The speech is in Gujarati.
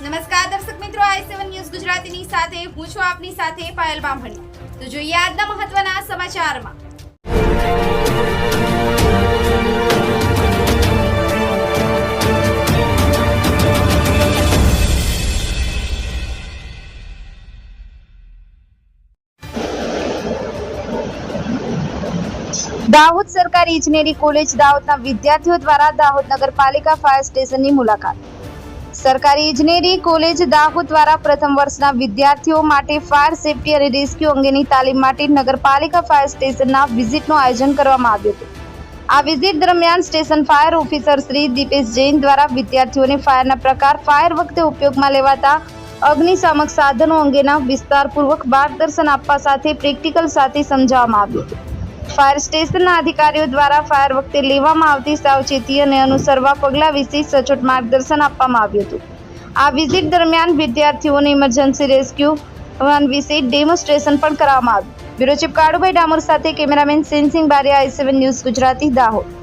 નમસ્કાર દર્શક મિત્રો, આઈ સેવન ન્યૂઝ ગુજરાતીની સાથે, હું છું આપની સાથે પાયલ બામણી. તો જોઈએ આજના મહત્વના સમાચારમાં. દાહોદ સરકારી ઇજનેરી કોલેજ દાહોદના વિદ્યાર્થીઓ દ્વારા દાહોદ નગરપાલિકા ફાયર સ્ટેશનની મુલાકાત. સરકારી ઇજનેરી કોલેજ દાહોદ દ્વારા પ્રથમ વર્ષના વિદ્યાર્થીઓ માટે ફાયર સેફટી અને રેસ્ક્યુ અંગેની તાલીમ માટે નગરપાલિકા ફાયર સ્ટેશનના વિઝિટનું આયોજન કરવામાં આવ્યું હતું. આ વિઝિટ દરમિયાન station fire officer Shri Dipesh Jain દ્વારા વિદ્યાર્થીઓને ફાયરના પ્રકાર ફાયર વખતે ઉપયોગમાં લેવાતા અગ્નિશામક સાધનો અંગેના વિસ્તારપૂર્વક માર્ગદર્શન આપવા સાથે પ્રેક્ટિકલ સાથે સમજાવવામાં આવ્યું હતું. ફાયર સ્ટેશનના અધિકારીઓ દ્વારા ફાયર વખતે લેવામાં આવતી સાવચેતી અને અનુસરવા પગલાં વિશે સચોટ માર્ગદર્શન આપવામાં આવ્યું હતું. આ વિઝિટ દરમિયાન વિદ્યાર્થીઓને ઇમરજન્સી રેસ્ક્યુ વાન વિશે ડેમોન્સ્ટ્રેશન પણ કરવામાં આવ્યું. બ્યુરો ચીફ કાળુભાઈ ડામોર સાથે cameraman Sensing Bariya I news Gujarati, Dahod.